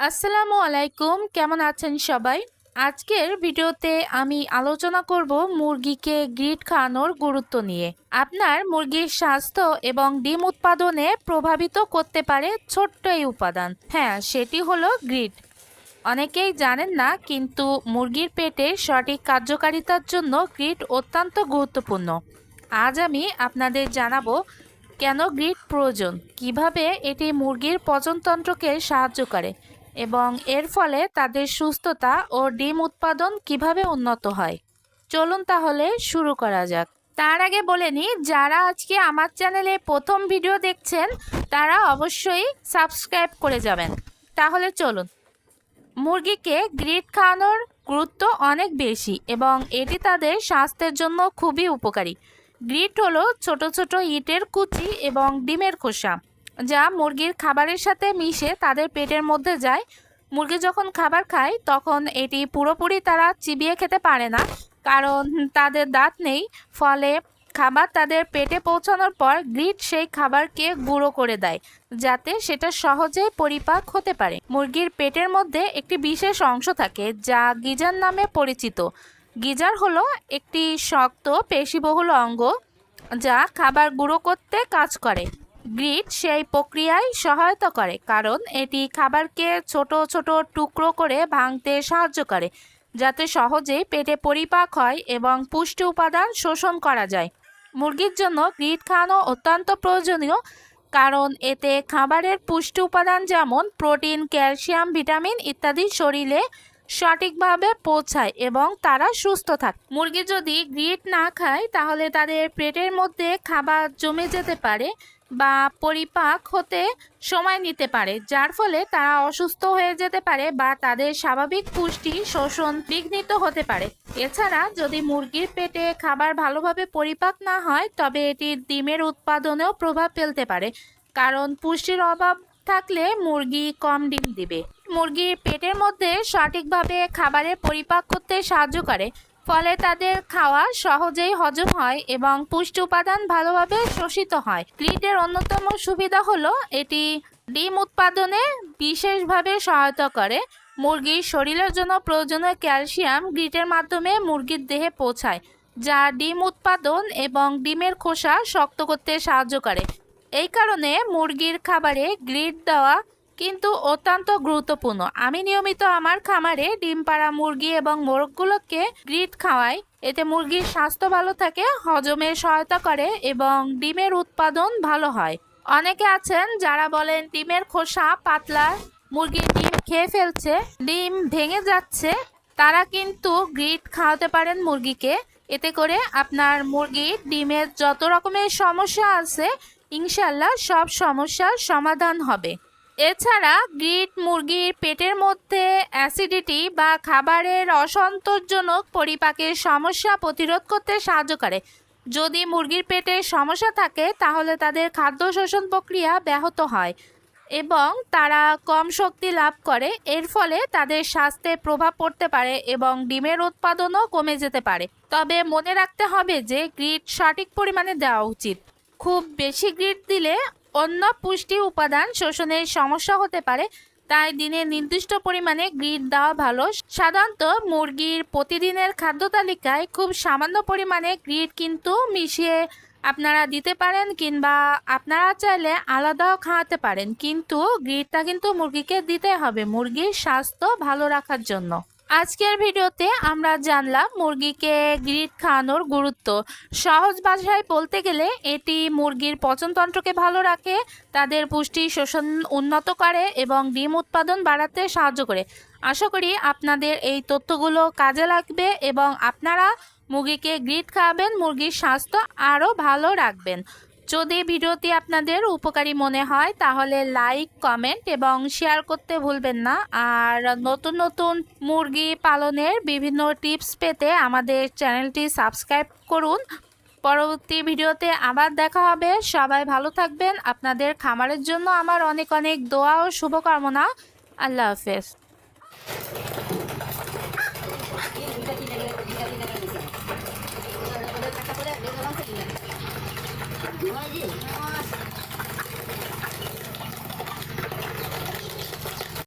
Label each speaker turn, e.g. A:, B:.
A: আসসালামু আলাইকুম, কেমন আছেন সবাই? আজকের ভিডিওতে আমি আলোচনা করব মুরগিকে গ্রিড খাওয়ানোর গুরুত্ব নিয়ে। আপনার মুরগির স্বাস্থ্য এবং ডিম উৎপাদনে প্রভাবিত করতে পারে ছোট্ট এই উপাদান। হ্যাঁ সেটি হলো গ্রিড। অনেকেই জানেন না, কিন্তু মুরগির পেটে সঠিক কার্যকারিতার জন্য গ্রিড অত্যন্ত গুরুত্বপূর্ণ। আজ আমি আপনাদের জানাব, কেন গ্রিড প্রয়োজন? কীভাবে এটি মুরগির পচনতন্ত্রকে সাহায্য করে? এবং এর ফলে তাদের সুস্থতা ও ডিম উৎপাদন কীভাবে উন্নত হয়? চলুন তাহলে শুরু করা যাক। তার আগে বলে নিই, যারা আজকে আমার চ্যানেলে প্রথম ভিডিও দেখছেন, তারা অবশ্যই সাবস্ক্রাইব করে যাবেন। তাহলে চলুন। মুরগিকে গ্রিড খাওয়ানোর গুরুত্ব অনেক বেশি এবং এটি তাদের স্বাস্থ্যের জন্য খুবই উপকারী। গ্রিড হলো ছোট ছোট ইটের কুচি এবং ডিমের খোসা। যা মুরগির খাবারের সাথে মিশে তাদের পেটের মধ্যে যায়। মুরগি যখন খাবার খায়, তখন এটি পুরোপুরি তারা চিবিয়ে খেতে পারে না। কারণ তাদের দাঁত নেই। ফলে খাবার তাদের পেটে পৌঁছানোর পর গ্রিড সেই খাবারকে গুঁড়ো করে দেয়, যাতে সেটা সহজেই পরিপাক হতে পারে। মুরগির পেটের মধ্যে একটি বিশেষ অংশ থাকে, যা গিজার নামে পরিচিত। গিজার হলো একটি শক্ত, পেশিবহুল অঙ্গ, যা খাবার গুঁড়ো করতে কাজ করে। গ্রিড সেই প্রক্রিয়ায় সহায়তা করে, কারণ এটি খাবারকে ছোট ছোট টুকরো করে ভাঙতে সাহায্য করে, যাতে সহজেই পেটে পরিপাক হয় এবং পুষ্টি উপাদান শোষণ করা যায়। মুরগির জন্য গ্রিড খাওয়ানো অত্যন্ত প্রয়োজনীয়, কারণ এতে খাবারের পুষ্টি উপাদান যেমন প্রোটিন, ক্যালসিয়াম, ভিটামিন ইত্যাদি শরীরে সঠিকভাবে পৌঁছায় এবং তারা সুস্থ থাকে। মুরগি যদি গ্রিড না খায়, তাহলে তাদের পেটের মধ্যে খাবার জমে যেতে পারে বা পরিপাক হতে সময় নিতে পারে, যার ফলে তারা অসুস্থ হয়ে যেতে পারে বা তাদের স্বাভাবিক পুষ্টি শোষণ বিঘ্নিত হতে পারে। এছাড়া যদি মুরগির পেটে খাবার ভালোভাবে পরিপাক না হয়, তবে এটি ডিমের উৎপাদনেও প্রভাব ফেলতে পারে, কারণ পুষ্টির অভাব থাকলে মুরগি কম ডিম দিবে। মুরগির পেটের মধ্যে সঠিকভাবে খাবারের পরিপাক করতে সাহায্য করে ফলে তাদের খাওয়া সহজেই হজম হয় এবং পুষ্টি উপাদান ভালোভাবে শোষিত হয়। গ্রিডের অন্যতম সুবিধা হলো এটি ডিম উৎপাদনে বিশেষভাবে সহায়তা করে। মুরগির শরীরের জন্য প্রয়োজনীয় ক্যালসিয়াম গ্রিটের মাধ্যমে মুরগির দেহে পৌঁছায়, যা ডিম উৎপাদন এবং ডিমের খোসা শক্ত করতে সাহায্য করে। এই কারণে মুরগির খাবারে গ্রিড দেওয়া কিন্তু অত্যন্ত গুরুত্বপূর্ণ। আমি নিয়মিত আমার খামারে ডিম পাড়া, মুরগি এবং মোরগগুলোকে গ্রিড খাওয়াই। এতে মুরগির স্বাস্থ্য ভালো থাকে, হজমে সহায়তা করে এবং ডিমের উৎপাদন ভালো হয়। অনেকে আছেন যারা বলেন ডিমের খোসা পাতলা, মুরগির ডিম খেয়ে ফেলছে, ডিম ভেঙে যাচ্ছে। তারা কিন্তু গ্রিড খাওয়াতে পারেন মুরগিকে। এতে করে আপনার মুরগির ডিমের যত রকমের সমস্যা আছে ইনশাল্লাহ সব সমস্যার সমাধান হবে। এছাড়া গ্রিট মুরগির পেটের মধ্যে অ্যাসিডিটি বা খাবারের অসন্তোষজনক পরিপাকের সমস্যা প্রতিরোধ করতে সাহায্য করে। যদি মুরগির পেটে সমস্যা থাকে, তাহলে তাদের খাদ্য শোষণ প্রক্রিয়া ব্যাহত হয় এবং তারা কম শক্তি লাভ করে। এর ফলে তাদের স্বাস্থ্যে প্রভাব পড়তে পারে এবং ডিমের উৎপাদনও কমে যেতে পারে। তবে মনে রাখতে হবে যে গ্রিড সঠিক পরিমাণে দেওয়া উচিত। খুব বেশি গ্রিড দিলে অন্য পুষ্টি উপাদান শোষণের সমস্যা হতে পারে, তাই দিনে নির্দিষ্ট পরিমাণে গ্রিড দেওয়া ভালো। সাধারণত মুরগির প্রতিদিনের খাদ্য তালিকায় খুব সামান্য পরিমাণে গ্রিড কিন্তু মিশিয়ে আপনারা দিতে পারেন কিংবা আপনারা চাইলে আলাদাও খাওয়াতে পারেন। কিন্তু গ্রিডটা কিন্তু মুরগিকে দিতে হবে, মুরগির স্বাস্থ্য ভালো রাখার জন্য। আজকের ভিডিওতে আমরা জানলাম মুরগিকে গ্রিড খাওয়ানোর গুরুত্ব। সহজ ভাষায় বলতে গেলে এটি মুরগির পচনতন্ত্রকে ভালো রাখে, তাদের পুষ্টি শোষণ উন্নত করে এবং ডিম উৎপাদন বাড়াতে সাহায্য করে। আশা করি আপনাদের এই তথ্যগুলো কাজে লাগবে এবং আপনারা মুরগিকে গ্রিড খাওয়াবেন, মুরগির স্বাস্থ্য আরও ভালো রাখবেন। যদি ভিডিওটি আপনাদের উপকারী মনে হয়, তাহলে লাইক, কমেন্ট এবং শেয়ার করতে ভুলবেন না। আর নতুন নতুন মুরগি পালনের বিভিন্ন টিপস পেতে আমাদের চ্যানেলটি সাবস্ক্রাইব করুন। পরবর্তী ভিডিওতে আবার দেখা হবে। সবাই ভালো থাকবেন। আপনাদের খামারের জন্য আমার অনেক অনেক দোয়া ও শুভকামনা। আল্লাহ হাফেজ।